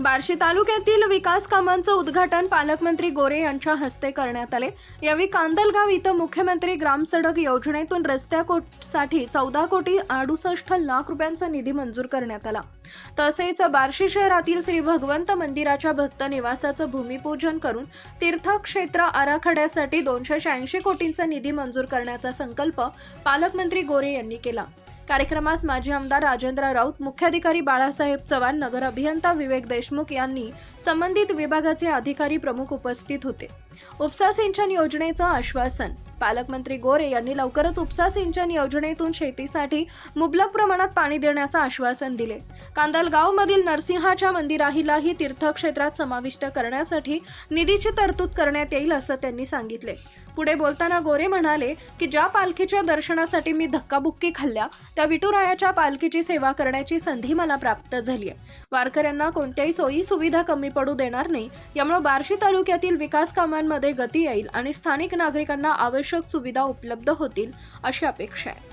बार्शी तालुक्यातील विकास कामांचं उद्घाटन पालकमंत्री गोरे यांच्या हस्ते करण्यात आले. यावेळी कांदलगाव इथं मुख्यमंत्री ग्रामसडक योजनेतून रस्त्यासाठी चौदा कोटी अडुसष्ट लाख रुपयांचा निधी मंजूर करण्यात आला. तसेच बार्शी शहरातील श्री भगवंत मंदिराच्या भक्त निवासाचं भूमिपूजन करून तीर्थक्षेत्र आराखड्यासाठी दोनशे शहाऐंशी कोटींचा निधी मंजूर करण्याचा संकल्प पालकमंत्री गोरे यांनी केला. कार्यक्रमास माजी आमदार राजेंद्र राऊत मुख्याधिकारी बाळासाहेब चव्हाण नगर अभियंता विवेक देशमुख यांनी संबंधित विभागाचे अधिकारी प्रमुख उपस्थित होते. उपसा सिंचन योजनेचं आश्वासन पालकमंत्री गोरे यांनी लवकरच उपसा सिंचन योजनेतून शेतीसाठी मुबलक प्रमाणात पाणी देण्याचं आश्वासन दिले. कांदलगावमधील नरसिंहाच्या मंदिराहीलाही तीर्थक्षेत्रात समाविष्ट करण्यासाठी निधीची तरतूद करण्यात येईल असं त्यांनी सांगितले. पुढे बोलताना गोरे म्हणाले की ज्या पालखीच्या दर्शनासाठी मी धक्काबुक्की खाल्ल्या त्या विठुरायाच्या पालखीची सेवा करण्याची संधी मला प्राप्त झाली आहे. वारकऱ्यांना कोणत्याही सोयी सुविधा कमी पडू देणार नाही यामुळे बार्शी तालुक्यातील विकास कामांमध्ये गती येईल आणि स्थानिक नागरिकांना आवश्यक सुविधा उपलब्ध होतील अशी अपेक्षा आहे.